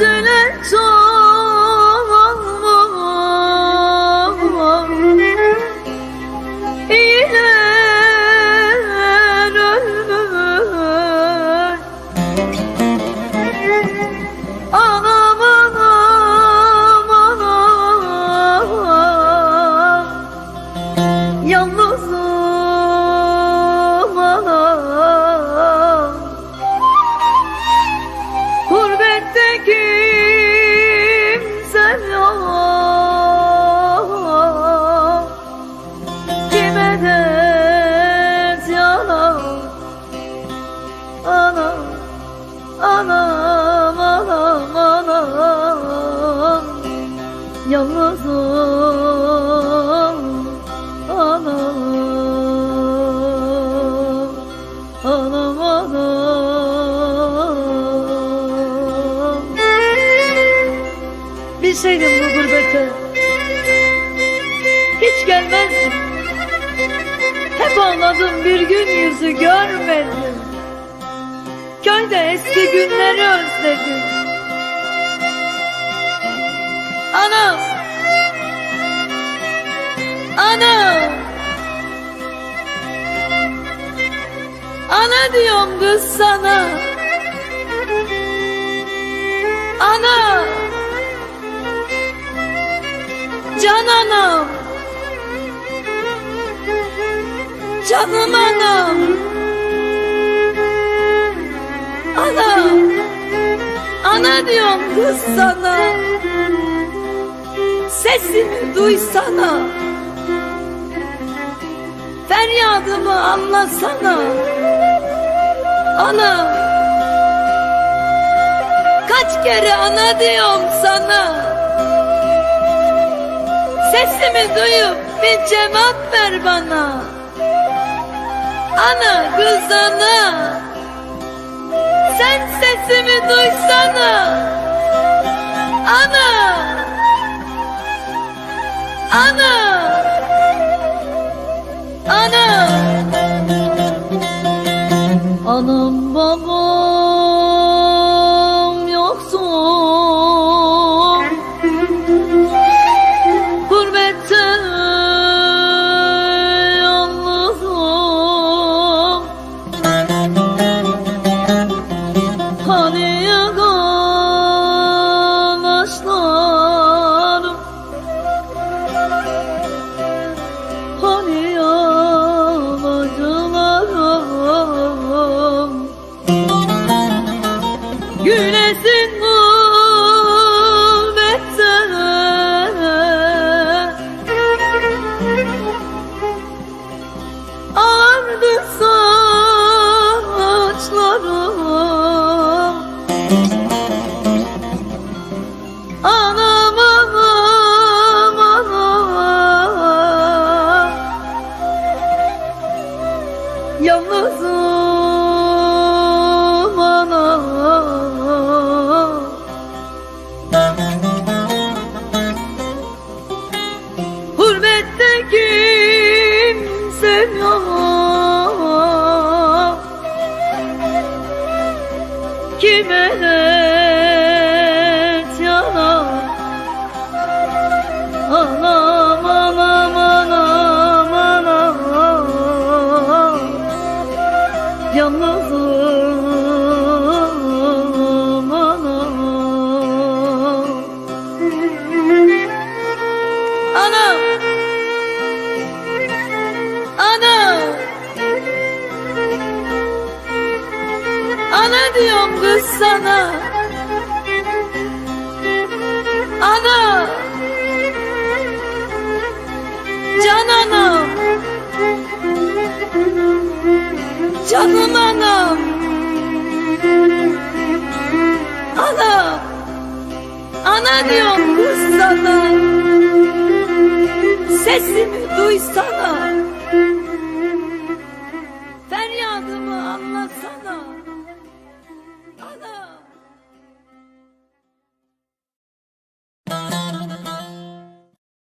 dönün. Bilseydim bu gurbete Hiç gelmezdim. Hep ağladım bir gün yüzü görmedim. Köyde eski günleri özledim Anam. Anam. Ana diyorum kız sana. Ana. Can anam. Canım anam. Ana Ana diyorum kız sana Sesimi duysana. Feryadımı anlasana. Ana. Kaç kere ana diyorum sana. Sesimi duyup bir cevap ver bana. Ana kız ana Sen sesimi duysana. Ana Ana! Ana 苏 sana. Ana. Can anam Canım anam Ana. Ana diyorum kız sana. Sesimi duysana